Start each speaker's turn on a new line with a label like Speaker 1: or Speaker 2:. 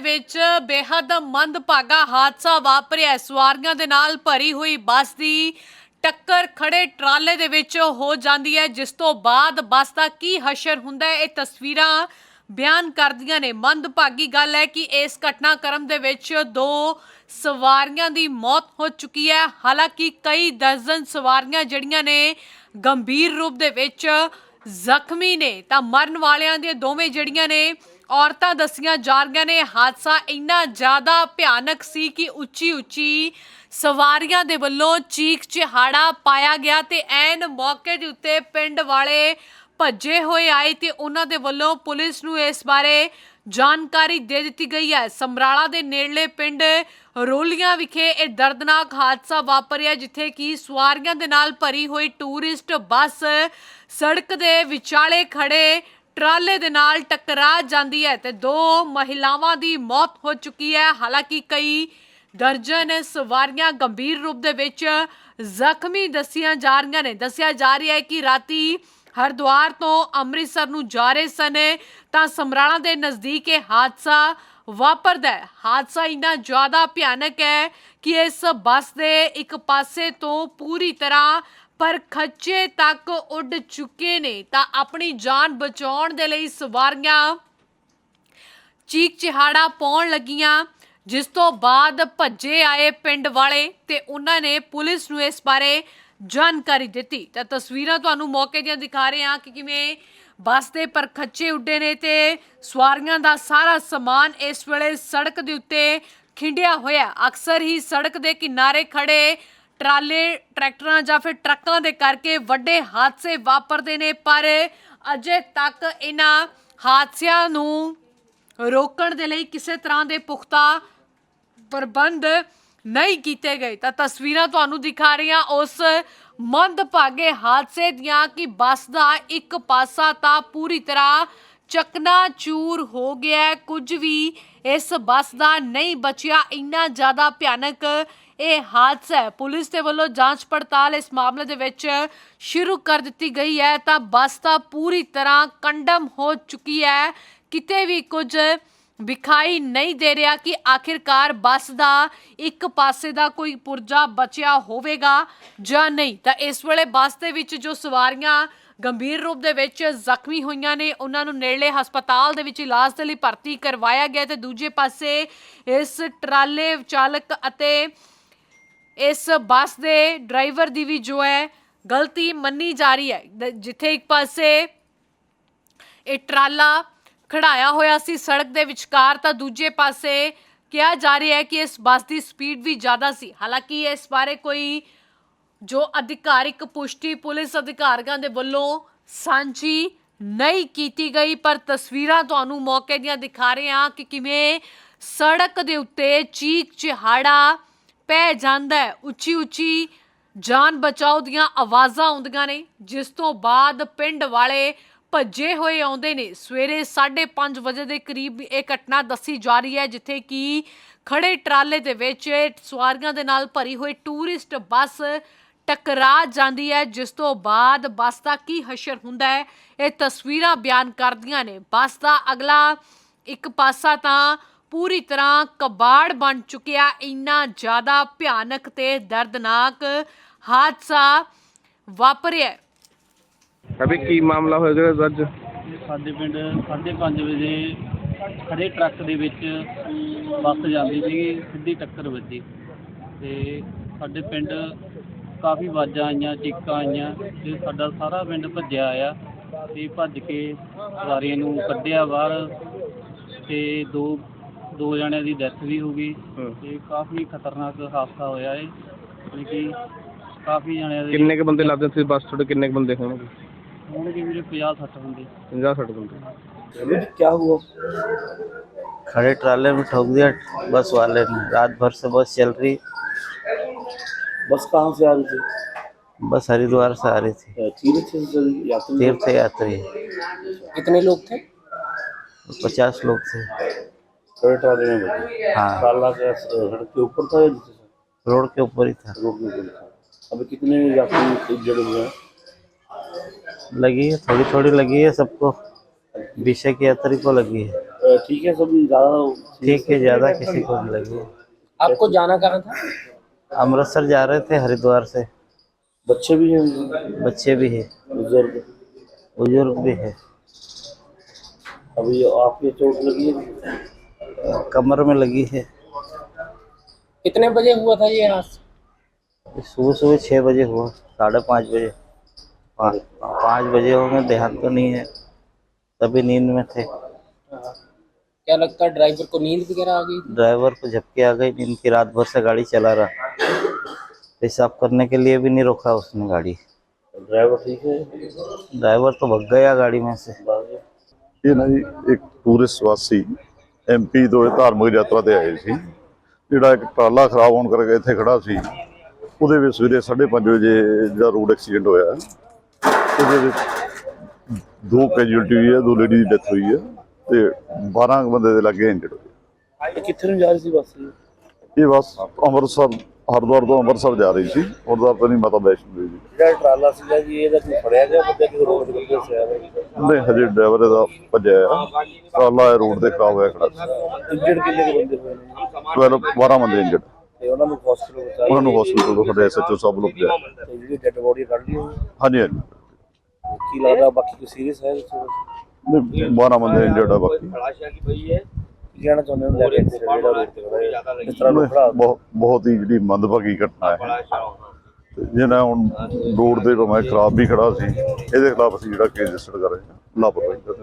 Speaker 1: ਵਿੱਚ ਬੇਹੱਦ ਮੰਦਭਾਗਾ ਹਾਦਸਾ ਵਾਪਰਿਆ। ਸਵਾਰੀਆਂ ਦੇ ਨਾਲ ਭਰੀ ਹੋਈ ਬੱਸ ਦੀ ਟੱਕਰ ਖੜੇ ਟਰਾਲੇ ਦੇ ਵਿੱਚ ਹੋ ਜਾਂਦੀ ਹੈ, ਜਿਸ ਤੋਂ ਬਾਅਦ ਬੱਸ ਦਾ ਕੀ ਹਸ਼ਰ ਹੁੰਦਾ ਹੈ, ਇਹ ਤਸਵੀਰਾਂ ਬਿਆਨ ਕਰਦੀਆਂ ਨੇ। ਮੰਦਭਾਗੀ ਗੱਲ ਹੈ ਕਿ ਇਸ ਘਟਨਾਕ੍ਰਮ ਦੇ ਵਿੱਚ ਦੋ ਸਵਾਰੀਆਂ ਦੀ ਮੌਤ ਹੋ ਚੁੱਕੀ ਹੈ। ਹਾਲਾਂਕਿ ਕਈ ਦਰਜਨ ਸਵਾਰੀਆਂ ਜਿਹੜੀਆਂ ਨੇ ਗੰਭੀਰ ਰੂਪ ਦੇ ਵਿੱਚ ਜ਼ਖਮੀ ਨੇ। ਤਾਂ ਮਰਨ ਵਾਲਿਆਂ ਦੇ ਦੋਵੇਂ ਜਿਹੜੀਆਂ ਨੇ ਔਰਤਾਂ ਦੱਸੀਆਂ ਜਾ ਰਹੀਆਂ ਨੇ, ਹਾਦਸਾ ਇੰਨਾ ਜ਼ਿਆਦਾ ਭਿਆਨਕ ਸੀ ਕਿ ਉੱਚੀ ਉੱਚੀ ਸਵਾਰੀਆਂ ਦੇ ਵੱਲੋਂ ਚੀਖ ਚਿਹਾੜਾ ਪਾਇਆ ਗਿਆ ਤੇ ਐਨ ਮੌਕੇ ਦੇ ਉੱਤੇ ਪਿੰਡ ਵਾਲੇ ਭੱਜੇ ਹੋਏ ਆਏ ਤੇ ਉਹਨਾਂ ਦੇ ਵੱਲੋਂ ਪੁਲਿਸ ਨੂੰ ਇਸ ਬਾਰੇ ਜਾਣਕਾਰੀ ਦੇ ਦਿੱਤੀ ਗਈ ਹੈ। ਸਮਰਾਲਾ ਦੇ ਨੇੜਲੇ ਪਿੰਡ ਰੋਲੀਆਂ ਵਿਖੇ ਇਹ ਦਰਦਨਾਕ ਹਾਦਸਾ ਵਾਪਰਿਆ, ਜਿੱਥੇ ਕਿ ਸਵਾਰੀਆਂ ਦੇ ਨਾਲ ਭਰੀ ਹੋਈ ਟੂਰਿਸਟ ਬੱਸ ਸੜਕ ਦੇ ਵਿਚਾਲੇ ਖੜੇ ਟਰਾਲੇ ਦੇ ਨਾਲ ਟਕਰਾ ਜਾਂਦੀ ਹੈ ਤੇ ਦੋ ਮਹਿਲਾਵਾਂ ਦੀ ਮੌਤ ਹੋ ਚੁੱਕੀ ਹੈ। ਹਾਲਾਂਕਿ ਕਈ ਦਰਜਨ ਸਵਾਰੀਆਂ ਗੰਭੀਰ ਰੂਪ ਦੇ ਵਿੱਚ ਜ਼ਖਮੀ ਦੱਸੀਆਂ ਜਾ ਰਹੀਆਂ ਨੇ। ਦੱਸਿਆ ਜਾ ਰਿਹਾ ਹੈ ਕਿ ਰਾਤੀ ਹਰਿਦੁਆਰ ਤੋਂ ਅੰਮ੍ਰਿਤਸਰ ਨੂੰ ਜਾ ਰਹੇ ਸਨ, ਤਾਂ ਸਮਰਾਲਾ ਦੇ ਨਜ਼ਦੀਕ ਇਹ ਹਾਦਸਾ ਵਾਪਰਦਾ ਹੈ। ਹਾਦਸਾ ਇੰਨਾ ਜ਼ਿਆਦਾ ਭਿਆਨਕ ਹੈ ਕਿ ਇਸ ਬੱਸ ਦੇ ਇੱਕ ਪਾਸੇ ਤੋਂ ਪੂਰੀ ਤਰ੍ਹਾਂ ਪਰ ਖੱਚੇ ਤੱਕ ਉੱਡ ਚੁੱਕੇ ਨੇ ਤਾਂ ਆਪਣੀ ਜਾਨ ਬਚਾਉਣ ਦੇ ਲਈ ਸਵਾਰੀਆਂ ਚੀਕ ਚਿਹਾੜਾ ਪਾਉਣ ਲੱਗੀਆਂ, ਜਿਸ ਤੋਂ ਬਾਅਦ ਭੱਜੇ ਆਏ ਪਿੰਡ ਵਾਲੇ ਤੇ ਉਹਨਾਂ ਨੇ ਪੁਲਿਸ ਨੂੰ ਇਸ ਬਾਰੇ ਜਾਣਕਾਰੀ ਦਿੱਤੀ। ਤਾਂ ਤਸਵੀਰਾਂ ਤੁਹਾਨੂੰ ਮੌਕੇ ਦੀਆਂ ਦਿਖਾ ਰਹੇ ਹਾਂ ਕਿ ਕਿਵੇਂ ਬੱਸ ਦੇ ਪਰ ਖੱਚੇ ਉੱਡੇ ਨੇ ਤੇ ਸਵਾਰੀਆਂ ਦਾ ਸਾਰਾ ਸਮਾਨ ਇਸ ਵੇਲੇ ਸੜਕ ਦੇ ਉੱਤੇ ਖਿੰਡਿਆ ਹੋਇਆ। ਅਕਸਰ ਹੀ ਸੜਕ ਦੇ ਕਿਨਾਰੇ ਖੜੇ ਟਰਾਲੇ, ਟਰੈਕਟਰਾਂ ਜਾਂ ਫਿਰ ਟਰੱਕਾਂ ਦੇ ਕਰਕੇ ਵੱਡੇ ਹਾਦਸੇ ਵਾਪਰਦੇ ਨੇ, ਪਰ ਅਜੇ ਤੱਕ ਇਹਨਾਂ ਹਾਦਸਿਆਂ ਨੂੰ ਰੋਕਣ ਦੇ ਲਈ ਕਿਸੇ ਤਰ੍ਹਾਂ ਦੇ ਪੁਖਤਾ ਪ੍ਰਬੰਧ ਨਹੀਂ ਕੀਤੇ ਗਏ। ਤਾਂ ਤਸਵੀਰਾਂ ਤੁਹਾਨੂੰ ਦਿਖਾ ਰਹੀਆਂ ਉਸ ਮੰਦਭਾਗੇ ਹਾਦਸੇ ਦੀਆਂ ਕਿ ਬੱਸ ਦਾ ਇੱਕ ਪਾਸਾ ਤਾਂ ਪੂਰੀ ਤਰ੍ਹਾਂ ਚਕਨਾ ਚੂਰ ਹੋ ਗਿਆ ਕੁਝ ਵੀ ਇਸ ਬੱਸ ਦਾ ਨਹੀਂ ਬਚਿਆ। ਇੰਨਾ ਜ਼ਿਆਦਾ ਭਿਆਨਕ ਇਹ ਹਾਦਸਾ ਹੈ। ਪੁਲਿਸ ਦੇ ਵੱਲੋਂ ਜਾਂਚ ਪੜਤਾਲ ਇਸ ਮਾਮਲੇ ਦੇ ਵਿੱਚ ਸ਼ੁਰੂ ਕਰ ਦਿੱਤੀ ਗਈ ਹੈ। ਤਾਂ ਬੱਸ ਤਾਂ ਪੂਰੀ ਤਰ੍ਹਾਂ ਕੰਡਮ ਹੋ ਚੁੱਕੀ ਹੈ। ਕਿਤੇ ਵੀ ਕੁਝ ਵਿਖਾਈ ਨਹੀਂ ਦੇ ਰਿਹਾ ਕਿ ਆਖਿਰਕਾਰ ਬੱਸ ਦਾ ਇੱਕ ਪਾਸੇ ਦਾ ਕੋਈ ਪੁਰਜਾ ਬਚਿਆ ਹੋਵੇਗਾ ਜਾਂ ਨਹੀਂ। ਤਾਂ ਇਸ ਵੇਲੇ ਬੱਸ ਦੇ ਵਿੱਚ ਜੋ ਸਵਾਰੀਆਂ ਗੰਭੀਰ ਰੂਪ ਦੇ ਵਿੱਚ ਜ਼ਖਮੀ ਹੋਈਆਂ ਨੇ। ਉਹਨਾਂ ਨੂੰ ਨੇੜਲੇ ਹਸਪਤਾਲ ਦੇ ਵਿੱਚ ਇਲਾਜ ਦੇ ਲਈ ਭਰਤੀ ਕਰਵਾਇਆ ਗਿਆ ਤੇ ਦੂਜੇ ਪਾਸੇ ਇਸ ਟਰਾਲੇ ਚਾਲਕ ਅਤੇ ਇਸ ਬੱਸ ਦੇ ਡਰਾਈਵਰ ਦੀ ਵੀ ਜੋ ਹੈ, ਗਲਤੀ ਮੰਨੀ ਜਾ ਰਹੀ ਹੈ। ਜਿੱਥੇ ਇੱਕ ਪਾਸੇ ਇਹ ਟਰਾਲਾ ਖੜਾਇਆ ਹੋਇਆ ਸੀ ਸੜਕ ਦੇ ਵਿਚਕਾਰ, ਤਾਂ ਦੂਜੇ ਪਾਸੇ ਕਿਹਾ ਜਾ ਰਿਹਾ ਹੈ ਕਿ ਇਸ ਬੱਸ ਦੀ ਸਪੀਡ ਵੀ ਜ਼ਿਆਦਾ ਸੀ। ਹਾਲਾਂਕਿ ਇਸ ਬਾਰੇ ਕੋਈ ਜੋ ਅਧਿਕਾਰਿਕ ਪੁਸ਼ਟੀ ਪੁਲਿਸ ਅਧਿਕਾਰੀਆਂ ਦੇ ਵੱਲੋਂ ਸਾਂਝੀ ਨਹੀਂ ਕੀਤੀ ਗਈ, ਪਰ ਤਸਵੀਰਾਂ ਤੁਹਾਨੂੰ ਮੌਕੇ ਦੀਆਂ ਦਿਖਾ ਰਹੇ ਹਾਂ ਕਿ ਕਿਵੇਂ ਸੜਕ ਦੇ ਉੱਤੇ ਚੀਕ ਚਿਹਾੜਾ ਪੈ ਜਾਂਦਾ ਹੈ। ਉੱਚੀ ਉੱਚੀ ਜਾਨ ਬਚਾਓ ਦੀਆਂ ਆਵਾਜ਼ਾਂ ਆਉਂਦੀਆਂ ਨੇ, ਜਿਸ ਤੋਂ ਬਾਅਦ ਪਿੰਡ ਵਾਲੇ ਭੱਜੇ ਹੋਏ ਆਉਂਦੇ ਨੇ। ਸਵੇਰੇ 5:30 ਵਜੇ ਦੇ ਕਰੀਬ ਇਹ ਘਟਨਾ ਦੱਸੀ ਜਾ ਰਹੀ ਹੈ, ਜਿੱਥੇ ਕਿ ਖੜੇ ਟਰਾਲੇ ਦੇ ਵਿੱਚ ਸਵਾਰੀਆਂ ਦੇ ਨਾਲ ਭਰੀ ਹੋਈ ਟੂਰਿਸਟ ਬੱਸ ਟਕਰਾ ਜਾਂਦੀ ਹੈ। ਜਿਸ ਤੋਂ ਬਾਅਦ ਬੱਸ ਦਾ ਕੀ ਹਸ਼ਰ ਹੁੰਦਾ ਹੈ ਇਹ ਤਸਵੀਰਾਂ ਬਿਆਨ ਕਰਦੀਆਂ ਨੇ। ਬੱਸ ਦਾ ਅਗਲਾ ਇੱਕ ਪਾਸਾ ਤਾਂ ਪੂਰੀ ਤਰ੍ਹਾਂ ਕਬਾੜ ਬਣ ਚੁੱਕਿਆ। ਇੰਨਾ ਜ਼ਿਆਦਾ ਭਿਆਨਕ ਤੇ ਦਰਦਨਾਕ ਹਾਦਸਾ ਵਾਪਰਿਆ।
Speaker 2: ਅਭੀ ਕੀ ਮਾਮਲਾ ਹੋਇਆ ਅੱਜ?
Speaker 3: ਸਾਡੇ ਪਿੰਡ 5:30 ਵਜੇ ਖੜੇ ਟਰੱਕ ਦੇ ਵਿੱਚ ਬੱਸ ਜਾਂਦੀ ਸੀਗੀ ਸਿੱਧੀ ਟੱਕਰ ਵੱਜੀ। ਤੇ ਸਾਡੇ ਪਿੰਡ ਕਾਫੀ ਆਵਾਜ਼ਾਂ ਆਈਆਂ ਚੀਕਾਂ ਆਈਆਂ ਤੇ ਸਾਡਾ ਸਾਰਾ ਪਿੰਡ ਭੱਜਿਆ ਆ ਤੇ ਭੱਜ ਕੇ ਸਵਾਰੀਆਂ ਨੂੰ ਕੱਢਿਆ ਬਾਹਰ ਤੇ ਦੋ ਦੋ ਜਣਿਆਂ ਦੀ ਡੈਥ ਵੀ ਹੋ ਗਈ
Speaker 2: ਹੂੰ।
Speaker 3: ਤੇ ਕਾਫੀ ਖਤਰਨਾਕ ਹਾਦਸਾ ਹੋਇਆ ਏ ਯਾਨੀ ਕਿ ਕਾਫੀ ਜਣਿਆਂ ਦੇ
Speaker 2: ਕਿੰਨੇ ਕ ਬੰਦੇ ਲੱਗਦੇ ਸੀ ਬੱਸ ਤੁਹਾਡੇ ਕਿੰਨੇ ਕ ਬੰਦੇ ਹੋਣਗੇ
Speaker 3: ਹੋਣਗੇ ਵੀਰੇ 50 60 ਬੰਦੇ
Speaker 2: 50 60 ਬੰਦੇ
Speaker 4: खड़े ट्राले में ठोक दिया बस वाले ने रात भर से बस चल रही
Speaker 5: बस कहाँ से आ रही थी?
Speaker 4: बस हरिद्वार से आ रही थी।
Speaker 5: तीर्थ यात्री?
Speaker 4: तीर्थ यात्री।
Speaker 5: कितने लोग थे?
Speaker 4: पचास लोग थे। हाँ।
Speaker 5: ट्राला के ऊपर था
Speaker 4: रोड के ऊपर ही था।
Speaker 5: रोड के ऊपर था। अभी कितने यात्री इंजर्ड हुए हैं?
Speaker 4: लगी है थोड़ी थोड़ी लगी है सबको। विषय की यात्री को लगी है।
Speaker 5: ठीक है सब ज़्यादा
Speaker 4: ठीक है ज़्यादा किसी को लगी
Speaker 5: आपको जाना कहाँ था?
Speaker 4: अमृतसर जा रहे थे हरिद्वार से।
Speaker 5: बच्चे भी हैं?
Speaker 4: बच्चे भी है।
Speaker 5: बुज़ुर्ग।
Speaker 4: बुज़ुर्ग भी है।
Speaker 5: अभी आपके चोट लगी है?
Speaker 4: कमर में लगी है।
Speaker 5: कितने बजे हुआ था ये हादसा?
Speaker 4: सुबह सुबह छः बजे हुआ साढ़े पाँच बजे। पाँच बजे होंगे ध्यान तो नहीं है। तभी नींद में थे।
Speaker 5: क्या लगता है ड्राइवर को नींद वगैरह आ गई
Speaker 4: ड्राइवर को झपकी आ गई नींद की रात भर से गाड़ी चला रहा पेशाब करने के लिए भी नहीं रोका उसने गाड़ी
Speaker 5: ड्राइवर ठीक है
Speaker 4: ड्राइवर तो भग गया गाड़ी में से
Speaker 5: बाकी
Speaker 6: ਇਹ ਨਾ ਜੀ ਇੱਕ ਟੂਰਿਸਟ ਵਾਸੀ ਐਮਪੀ ਤੋਂ ਇਹ ਧਾਰਮਿਕ ਯਾਤਰਾ ਤੇ ਆਏ ਸੀ ਜਿਹੜਾ ਇੱਕ ਟਰਾਲਾ ਖਰਾਬ ਹੋਣ ਕਰਕੇ ਇੱਥੇ ਖੜਾ ਸੀ ਉਹਦੇ ਵਿੱਚ ਸਵੇਰੇ 5:30 ਵਜੇ ਜਿਹੜਾ ਰੋਡ ਐਕਸੀਡੈਂਟ ਹੋਇਆ ਉਹਦੇ ਵਿੱਚ ਦੋ ਕੈਜੂਅਲਟੀ ਹੋਈ ਹੈ ਦੋ ਲੇਡੀ ਦੀ ਡੈਥ ਹੋਈ ਹੈ ਤੇ 12 ਬੰਦੇ ਦੇ ਲੱਗੇ ਇੰਜਰਡ
Speaker 5: ਕਿੱਥੇ ਨੂੰ ਜਾ ਰਹੀ ਸੀ ਬੱਸ?
Speaker 6: ਇਹ ਬੱਸ ਅੰਮ੍ਰਿਤਸਰ ਹਰਦੁਆਰ ਤੋਂ ਅੰਮ੍ਰਿਤਸਰ ਜਾ ਰਹੀ ਸੀ। ਹਰਦੁਆਰ ਤੋਂ ਨਹੀਂ ਮਾਤਾ ਵੈਸ਼ਨੋ ਦੇਵੀ।
Speaker 5: ਜਿਹੜਾ ਟਰਾਲਾ ਸੀਗਾ ਜੀ ਇਹਦਾ ਕੋਈ ਫੜਿਆ ਗਿਆ ਬੰਦੇ? ਕਿਸੇ ਰੋਡ ਤੇ ਦੱਸਿਆ
Speaker 6: ਨਹੀਂ ਹਜੇ ਡਰਾਈਵਰ ਇਹਦਾ ਭੱਜਿਆ ਆ ਟਰਾਲਾ ਰੋਡ ਤੇ ਖਰਾਬ ਹੋਇਆ ਖੜਾ ਸੀ।
Speaker 5: ਇੰਜਰਡ ਕਿੰਨੇ ਬੰਦੇ ਹੋਏ ਨੇ
Speaker 6: 12 12 ਬੰਦੇ ਇੰਜਰਡ
Speaker 5: ਤੇ ਉਹਨਾਂ ਨੂੰ ਹਸਪੀਟਲ ਪਹੁੰਚਾਇਆ
Speaker 6: ਉਹਨਾਂ ਨੂੰ ਹਸਪੀਟਲ ਤੋਂ ਸਾਡੇ ਐਸਐਚਓ ਸਾਹਿਬ ਲੋਕ ਗਿਆ।
Speaker 5: ਜਿਹੜੀ ਡੈਡ ਬੋਡੀ ਕੱਢ ਲਈ
Speaker 6: ਹਾਂਜੀ ਹਾਂਜੀ।
Speaker 5: ਕੀ ਲੱਗਦਾ ਬਾਕੀ ਕੋਈ ਸੀਰੀਅਸ ਹੈ
Speaker 6: 12 ਬੰਦੇ ਇੰਜਰਡ ਆ ਬਾਕੀ।
Speaker 5: ਕੀ ਕਹਿਣਾ ਚਾਹੁੰਦੇ ਹੋ ਲੈ ਕੇ accident ਜਿਹੜਾ ਰੋਡ ਤੇ ਹੋਇਆ ਇਸ ਤਰ੍ਹਾਂ ਨੂੰ ਖੜਾ
Speaker 6: ਬਹੁਤ ਬਹੁਤ ਹੀ ਜਿਹੜੀ ਮੰਦਭਾਗੀ ਘਟਨਾ ਹੈ। ਤੇ ਜਿਹਨਾਂ ਹੁਣ ਰੋਡ ਤੇ ਭਾਵੇਂ ਖਰਾਬ ਵੀ ਖੜਾ ਸੀ ਇਹਦੇ ਖਿਲਾਫ ਅਸੀਂ ਜਿਹੜਾ ਕੇਸ ਰਜਿਸਟਰ ਕਰ ਰਹੇ ਹਾਂ। ਲਾਪਰਵਾਹੀ ਦਾ